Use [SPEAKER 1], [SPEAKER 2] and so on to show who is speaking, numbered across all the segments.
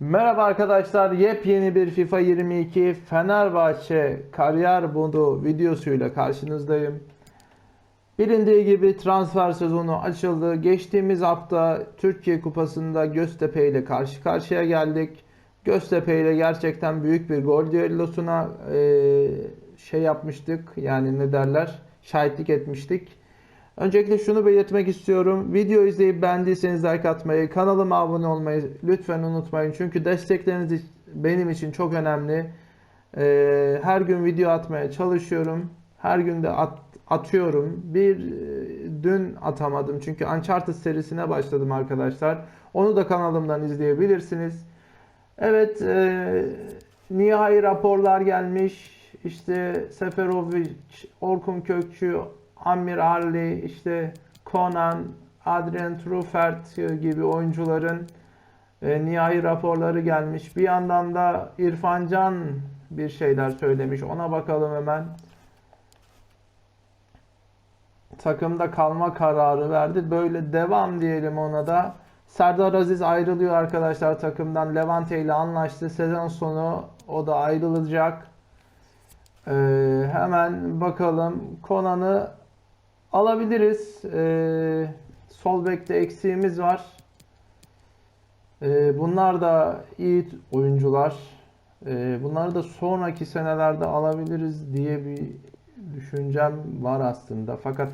[SPEAKER 1] Merhaba arkadaşlar. Yepyeni bir FIFA 22 Fenerbahçe kariyer modu videosuyla karşınızdayım. Bilindiği gibi transfer sezonu açıldı. Geçtiğimiz hafta Türkiye Kupası'nda Göztepe ile karşı karşıya geldik. Göztepe ile gerçekten büyük bir gol düellosuna eee, şey yapmıştık. Yani ne derler? Şahitlik etmiştik. Öncelikle şunu belirtmek istiyorum. Video izleyip beğendiyseniz like atmayı, kanalıma abone olmayı lütfen unutmayın. Çünkü destekleriniz benim için çok önemli. Ee, her gün video atmaya çalışıyorum. Her gün de at- atıyorum. Bir e, dün atamadım çünkü Uncharted serisine başladım arkadaşlar. Onu da kanalımdan izleyebilirsiniz. Evet, e, nihai raporlar gelmiş. İşte Seferovic, Orkun Kökçü, Amir Arli, işte Conan, Adrian Truffert gibi oyuncuların e, nihai raporları gelmiş. Bir yandan da İrfan Can bir şeyler söylemiş. Ona bakalım hemen. Takımda kalma kararı verdi. Böyle devam diyelim ona da. Serdar Aziz ayrılıyor arkadaşlar takımdan. Levante ile anlaştı. Sezon sonu o da ayrılacak. Ee, hemen bakalım. Konan'ı alabiliriz. Ee, sol bekte eksiğimiz var. Ee, bunlar da iyi oyuncular. Ee, bunları da sonraki senelerde alabiliriz diye bir düşüncem var aslında. Fakat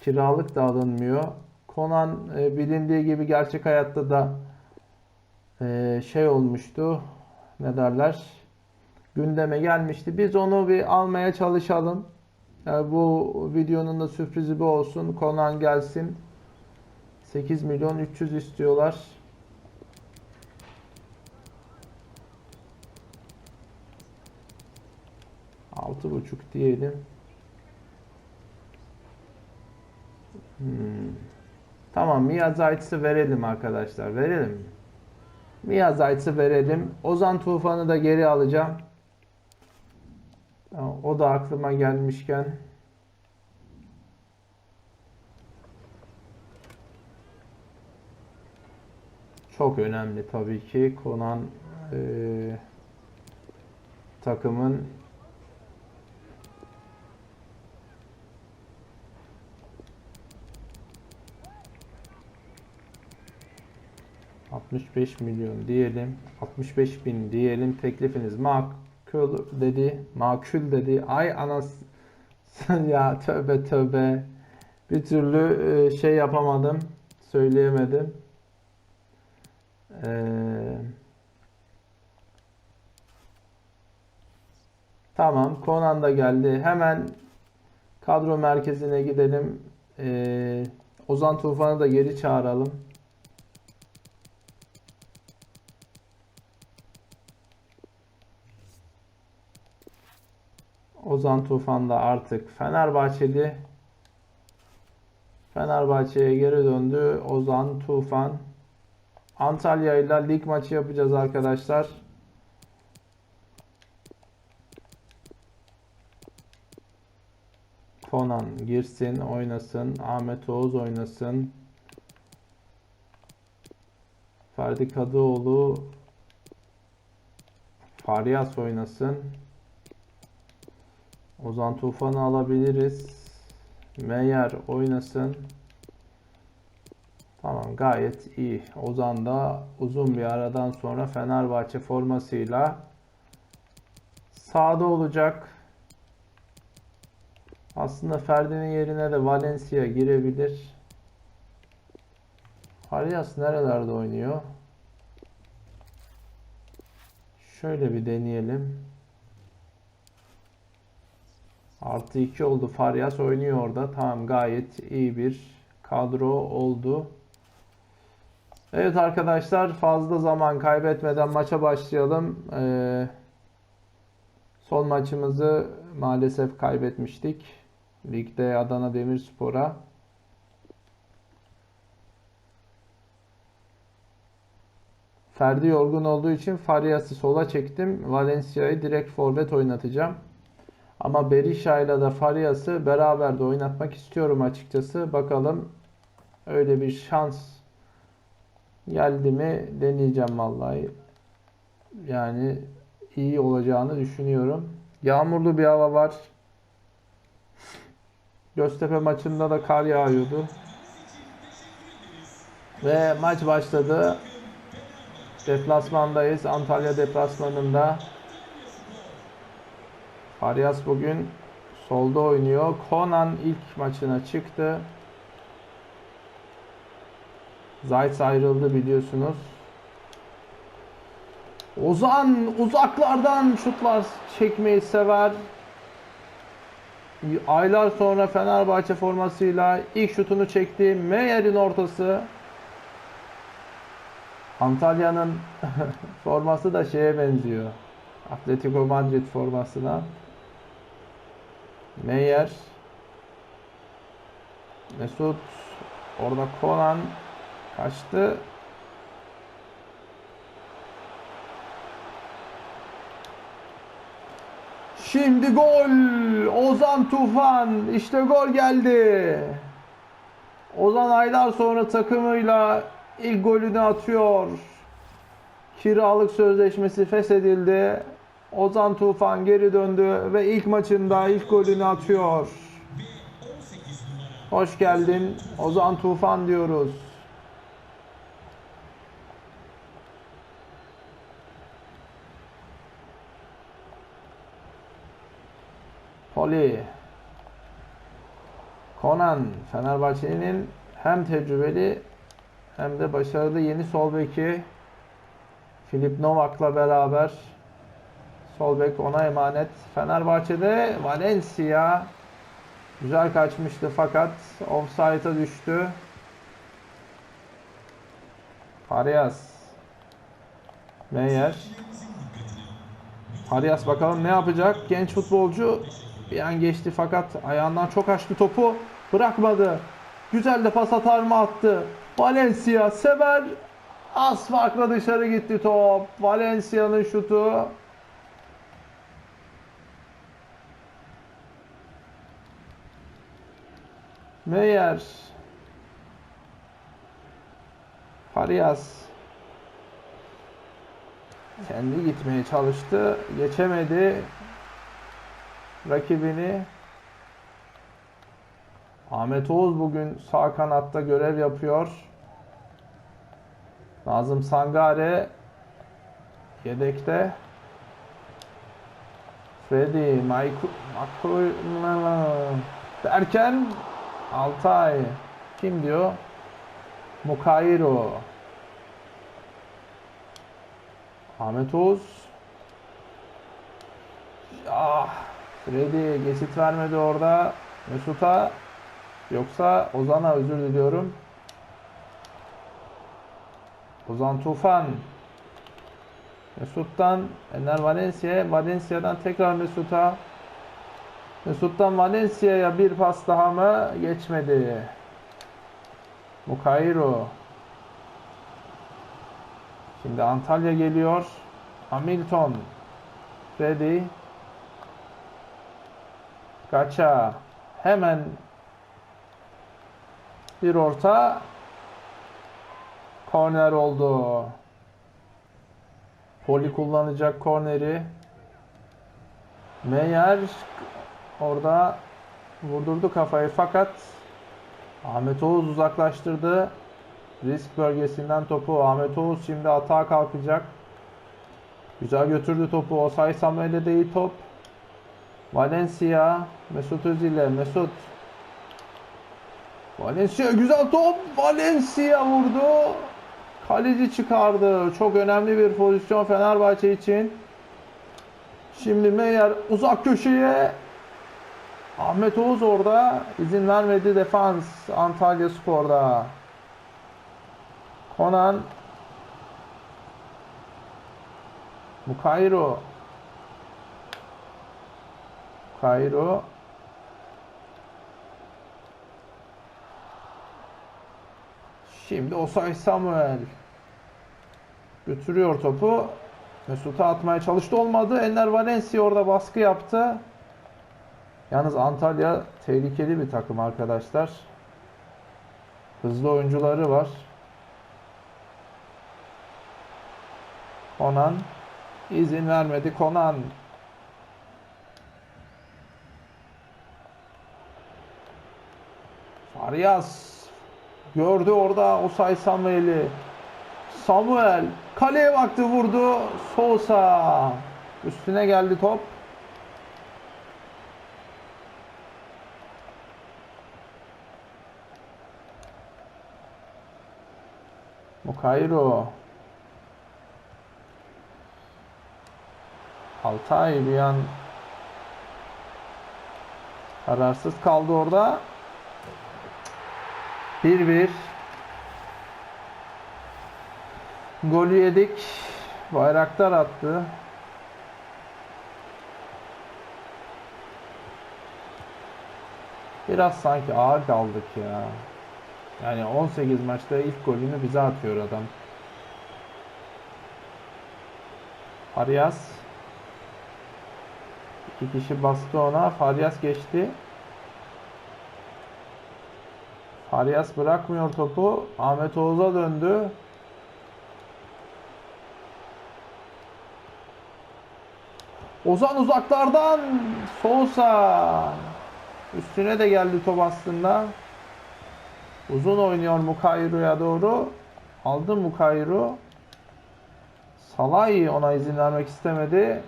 [SPEAKER 1] kiralık da alınmıyor. Konan e, bilindiği gibi gerçek hayatta da e, şey olmuştu. Ne derler? Gündeme gelmişti. Biz onu bir almaya çalışalım. Bu videonun da sürprizi bu olsun. Konan gelsin. 8 milyon 300 istiyorlar. Altı buçuk diyelim. Hmm. Tamam Mia Zayt'sı verelim arkadaşlar. Verelim. Mia Zayt'sı verelim. Ozan Tufan'ı da geri alacağım. O da aklıma gelmişken. Çok önemli tabii ki Konan eee, takımın ...65 milyon diyelim... ...65 bin diyelim... ...teklifiniz makul dedi... ...makul dedi... ...ay anas... ...ya tövbe tövbe... ...bir türlü e, şey yapamadım... ...söyleyemedim... Ee, tamam, Conan da geldi. Hemen kadro merkezine gidelim. Ee, Ozan Tufan'ı da geri çağıralım. Ozan Tufan da artık Fenerbahçeli. Fenerbahçe'ye geri döndü. Ozan Tufan. Antalya ile lig maçı yapacağız arkadaşlar. Konan girsin, oynasın. Ahmet Oğuz oynasın. Ferdi Kadıoğlu Faryas oynasın. Ozan Tufan'ı alabiliriz. Meyer oynasın. Tamam gayet iyi. Ozan da uzun bir aradan sonra Fenerbahçe formasıyla sahada olacak. Aslında Ferdi'nin yerine de Valencia girebilir. Arias nerelerde oynuyor? Şöyle bir deneyelim. Artı 2 oldu. Farias oynuyor orada. Tamam gayet iyi bir kadro oldu. Evet arkadaşlar fazla zaman kaybetmeden maça başlayalım. Ee, son maçımızı maalesef kaybetmiştik. Ligde Adana Demirspor'a. Ferdi yorgun olduğu için Farias'ı sola çektim. Valencia'yı direkt forvet oynatacağım. Ama Berisha ile de Farias'ı beraber de oynatmak istiyorum açıkçası. Bakalım öyle bir şans geldi mi deneyeceğim vallahi. yani iyi olacağını düşünüyorum. Yağmurlu bir hava var. Göztepe maçında da kar yağıyordu. Ve maç başladı. Deplasmandayız. Antalya deplasmanında. Arias bugün solda oynuyor. Conan ilk maçına çıktı. Zayt ayrıldı biliyorsunuz. Ozan uzaklardan şutlar çekmeyi sever. Aylar sonra Fenerbahçe formasıyla ilk şutunu çekti. Meyer'in ortası. Antalya'nın forması da şeye benziyor. Atletico Madrid formasına. Meyer. Mesut. Orada Konan kaçtı. Şimdi gol. Ozan Tufan. İşte gol geldi. Ozan aylar sonra takımıyla ilk golünü atıyor. Kiralık sözleşmesi feshedildi. Ozan Tufan geri döndü ve ilk maçında ilk golünü atıyor. Hoş geldin Ozan Tufan diyoruz. Poli. Conan Fenerbahçe'nin hem tecrübeli hem de başarılı yeni sol beki Filip Novak'la beraber sol bek ona emanet. Fenerbahçe'de Valencia güzel kaçmıştı fakat offside'a düştü. Arias Meyer Arias bakalım ne yapacak? Genç futbolcu bir an geçti fakat ayağından çok açtı topu. Bırakmadı. Güzel de pas atar mı attı. Valencia sever. Az farkla dışarı gitti top. Valencia'nın şutu. Meyer. Farias. Kendi gitmeye çalıştı. Geçemedi. Rakibini. Ahmet Oğuz bugün sağ kanatta görev yapıyor. Nazım Sangare yedekte. Freddy, Michael, derken Altay kim diyor? Mukairo. Ahmet Oğuz. Ah, Freddy geçit vermedi orada. Mesut'a yoksa Ozan'a özür diliyorum. Ozan Tufan. Mesut'tan Ener Valencia'ya, Valencia'dan tekrar Mesut'a. Mesut'tan Valencia'ya bir pas daha mı? Geçmedi. Mukairo. Şimdi Antalya geliyor. Hamilton. Freddy. Gaça. Hemen bir orta. Korner oldu. Poli kullanacak korneri. Meyer orada vurdurdu kafayı fakat Ahmet Oğuz uzaklaştırdı. Risk bölgesinden topu Ahmet Oğuz şimdi atağa kalkacak. Güzel götürdü topu. Osay Samuel'e de iyi top. Valencia. Mesut Özil'e. Mesut. Valencia güzel top. Valencia vurdu. Kaleci çıkardı. Çok önemli bir pozisyon Fenerbahçe için. Şimdi Meyer uzak köşeye. Ahmet Oğuz orada. izin vermedi defans Antalya Spor'da. Konan Mukairo Mukairo Şimdi Osay Samuel götürüyor topu. Mesut'a atmaya çalıştı olmadı. Enner Valencia orada baskı yaptı. Yalnız Antalya tehlikeli bir takım arkadaşlar. Hızlı oyuncuları var. Onan İzin vermedi Konan. Farias gördü orada Osay Samuel'i. Samuel kaleye baktı vurdu. Sosa üstüne geldi top. Mukayro. Altay bir an kararsız kaldı orada. 1-1 Golü yedik. Bayraktar attı. Biraz sanki ağır kaldık ya. Yani 18 maçta ilk golünü bize atıyor adam. Arias İki kişi bastı ona. Farias geçti. Farias bırakmıyor topu. Ahmet Oğuz'a döndü. Ozan uzaklardan Sousa üstüne de geldi top aslında. Uzun oynuyor Mukayru'ya doğru. Aldı Mukayru. Salay ona izin vermek istemedi.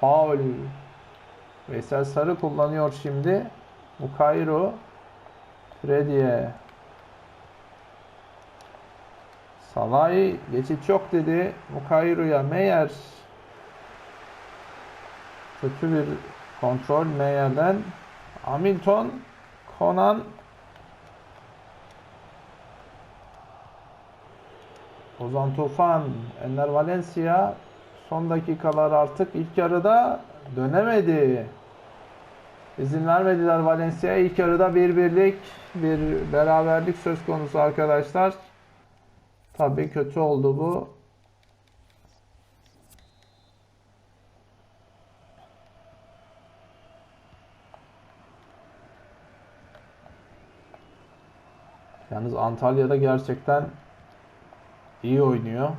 [SPEAKER 1] Faul. Veysel Sarı kullanıyor şimdi. Mukayru. Freddy'e. Salay geçit yok dedi. Mukayru'ya Meyer. Kötü bir kontrol Meyer'den. Hamilton. Conan. Ozan Tufan. Enner Valencia. Son dakikalar artık ilk yarıda dönemedi. İzin vermediler Valencia'ya. İlk yarıda bir birlik, bir beraberlik söz konusu arkadaşlar. Tabii kötü oldu bu. Yalnız Antalya'da gerçekten iyi oynuyor.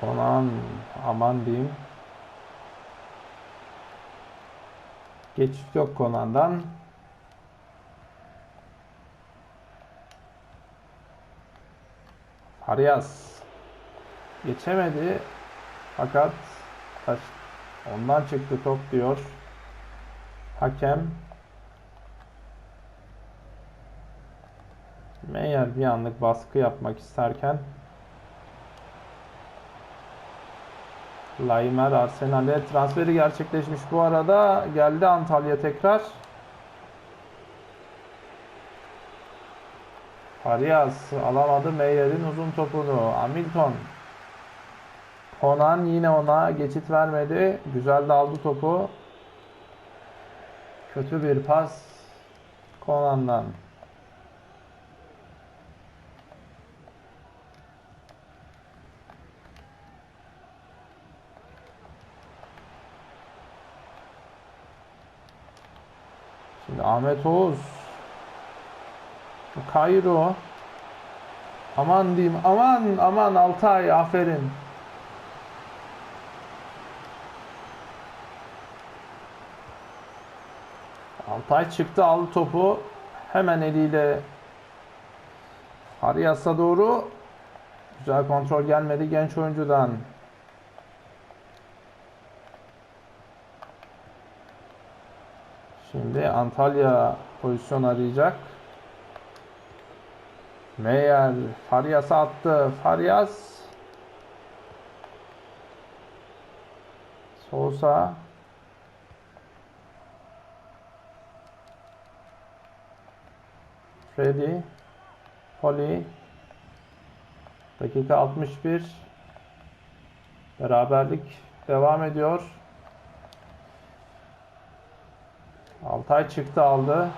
[SPEAKER 1] Konan aman diyeyim. Geçiş yok Konan'dan. Arias geçemedi. Fakat taş- ondan çıktı top diyor. Hakem Meyer bir anlık baskı yapmak isterken Laimer Arsenal'e transferi gerçekleşmiş bu arada. Geldi Antalya tekrar. Arias alamadı Meyer'in uzun topunu. Hamilton. Conan yine ona geçit vermedi. Güzel de aldı topu. Kötü bir pas Conan'dan. Şimdi Ahmet Oğuz. Kayro. Aman diyeyim. Aman aman Altay aferin. Altay çıktı aldı topu. Hemen eliyle Arias'a doğru. Güzel kontrol gelmedi genç oyuncudan. Şimdi Antalya pozisyon arayacak. Meyer Farias'a attı. Farias Sousa Freddy Poli Dakika 61 Beraberlik devam ediyor. Altay çıktı aldı.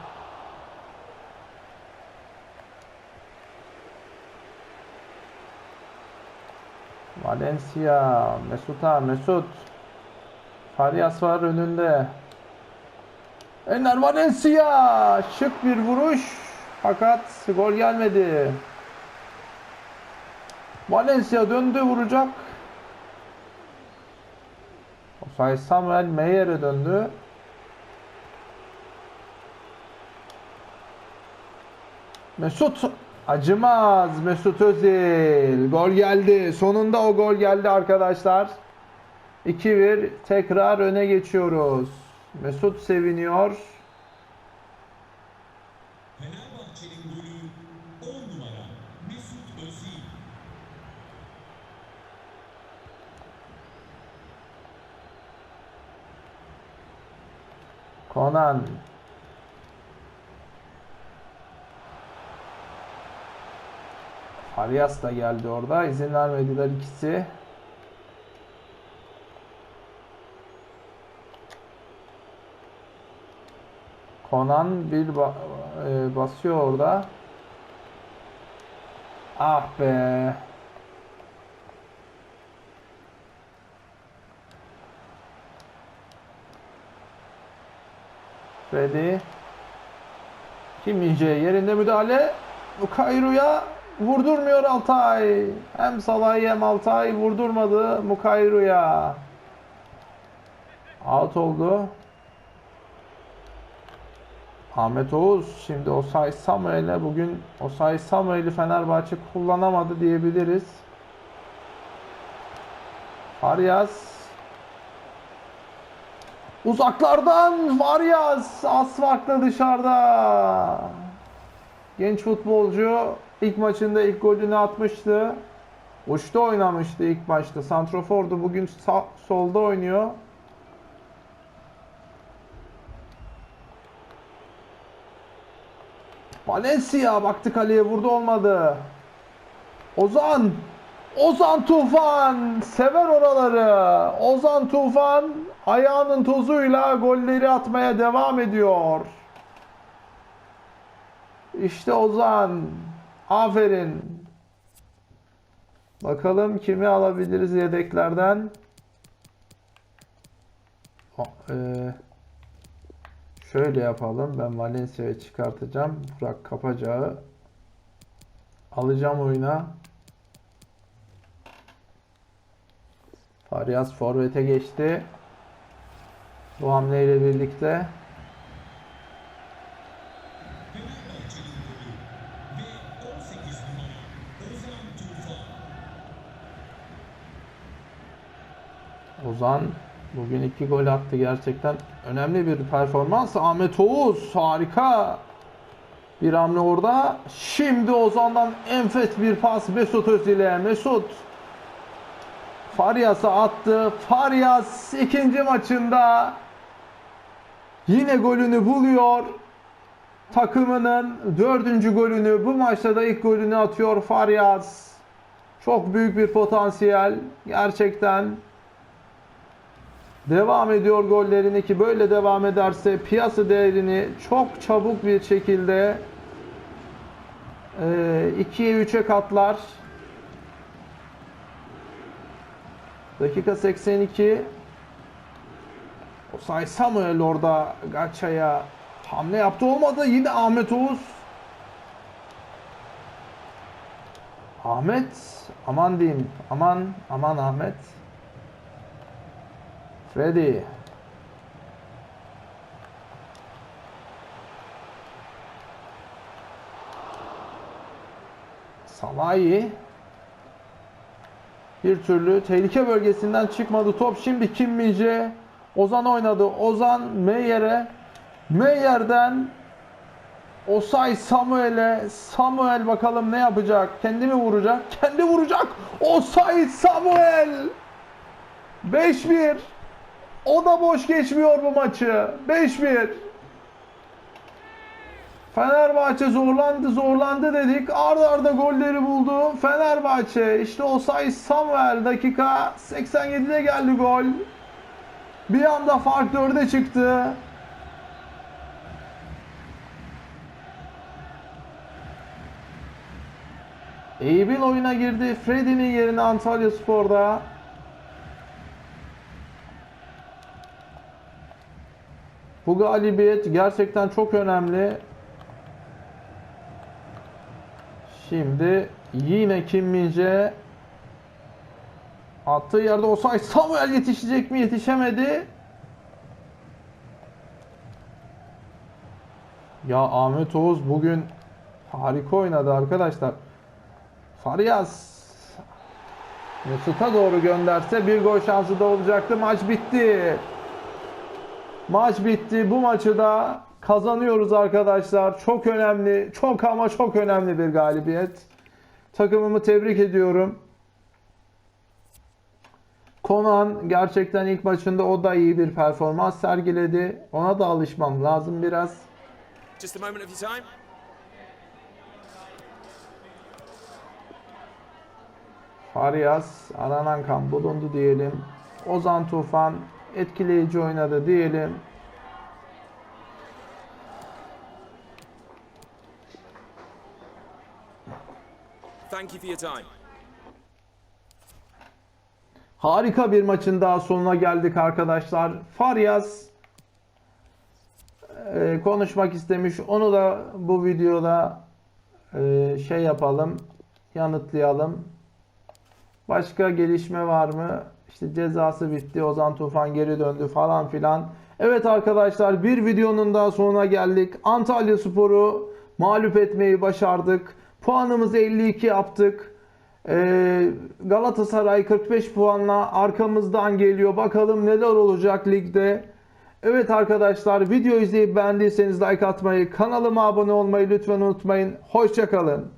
[SPEAKER 1] Valencia, Mesut'a, Mesut. Farias var önünde. Enner Valencia. Şık bir vuruş. Fakat gol gelmedi. Valencia döndü vuracak. Osay Samuel Meyer'e döndü. Mesut acımaz. Mesut Özil. Gol geldi. Sonunda o gol geldi arkadaşlar. 2-1 tekrar öne geçiyoruz. Mesut seviniyor.
[SPEAKER 2] Fenerbahçe'nin golü 10 numara Mesut Özil.
[SPEAKER 1] Konan. Arias da geldi orada. İzin vermediler ikisi. Konan bir ba- e, basıyor orada. Ah be. Freddy. Kim Mince yerinde müdahale. Mukayru'ya vurdurmuyor Altay. Hem Salah'ı hem Altay vurdurmadı Mukayru'ya. Out oldu. Ahmet Oğuz şimdi Osay Samuel'e bugün Osay Samuel'i Fenerbahçe kullanamadı diyebiliriz. Arias Uzaklardan Varias az farklı dışarıda. Genç futbolcu ilk maçında ilk golünü atmıştı. Uçta oynamıştı ilk başta. Santrofor'du bugün sağ, solda oynuyor. Valencia baktı kaleye vurdu olmadı. Ozan Ozan Tufan sever oraları. Ozan Tufan ayağının tozuyla golleri atmaya devam ediyor. İşte Ozan. Aferin. Bakalım kimi alabiliriz yedeklerden. Eee, şöyle yapalım. Ben Valencia'yı çıkartacağım. Burak Kapacağı alacağım oyuna. Farias forvete geçti. Bu hamleyle birlikte
[SPEAKER 2] Fenerbahçe'nin golü ve 18 numara Ozan Tufan.
[SPEAKER 1] Ozan bugün iki gol attı gerçekten. Önemli bir performans. Ahmet Oğuz harika. Bir hamle orada. Şimdi Ozan'dan enfes bir pas Mesut Özil'e. Mesut Farias'a attı. Farias ikinci maçında yine golünü buluyor. Takımının dördüncü golünü bu maçta da ilk golünü atıyor Farias. Çok büyük bir potansiyel gerçekten. Devam ediyor gollerini ki böyle devam ederse piyasa değerini çok çabuk bir şekilde e, 2'ye 3'e katlar. Dakika 82. Osay Samuel orada Gaca'ya hamle yaptı olmadı. Yine Ahmet Oğuz. Ahmet aman diyeyim. Aman aman Ahmet. Freddy. Salahi. Bir türlü tehlike bölgesinden çıkmadı top. Şimdi Kim Minje. Ozan oynadı. Ozan Meyer'e. Meyer'den Osay Samuel'e. Samuel bakalım ne yapacak? Kendi mi vuracak? Kendi vuracak. Osay Samuel. 5-1. O da boş geçmiyor bu maçı. 5-1. Fenerbahçe zorlandı zorlandı dedik. Arda arda golleri buldu. Fenerbahçe işte Osay Samuel dakika 87'de geldi gol. Bir anda fark 4'e çıktı. Eyüp'ün oyuna girdi. Freddy'nin yerine Antalya Spor'da. Bu galibiyet gerçekten çok önemli. Şimdi yine Kim Min-jae attığı yerde Osay Samuel yetişecek mi? Yetişemedi. Ya Ahmet Oğuz bugün harika oynadı arkadaşlar. Farias Mesut'a doğru gönderse bir gol şansı da olacaktı. Maç bitti. Maç bitti. Bu maçı da kazanıyoruz arkadaşlar. Çok önemli, çok ama çok önemli bir galibiyet. Takımımı tebrik ediyorum. Konan gerçekten ilk maçında o da iyi bir performans sergiledi. Ona da alışmam lazım biraz.
[SPEAKER 3] Just a moment of your time.
[SPEAKER 1] Farias aranan kan bulundu diyelim. Ozan Tufan etkileyici oynadı diyelim.
[SPEAKER 3] Thank you for your time.
[SPEAKER 1] Harika bir maçın daha sonuna geldik arkadaşlar. Farias e, konuşmak istemiş. Onu da bu videoda e, şey yapalım, yanıtlayalım. Başka gelişme var mı? İşte cezası bitti. Ozan Tufan geri döndü falan filan. Evet arkadaşlar bir videonun daha sonuna geldik. Antalya Spor'u mağlup etmeyi başardık. Puanımızı 52 yaptık. Ee, Galatasaray 45 puanla arkamızdan geliyor. Bakalım neler olacak ligde. Evet arkadaşlar video izleyip beğendiyseniz like atmayı, kanalıma abone olmayı lütfen unutmayın. Hoşçakalın.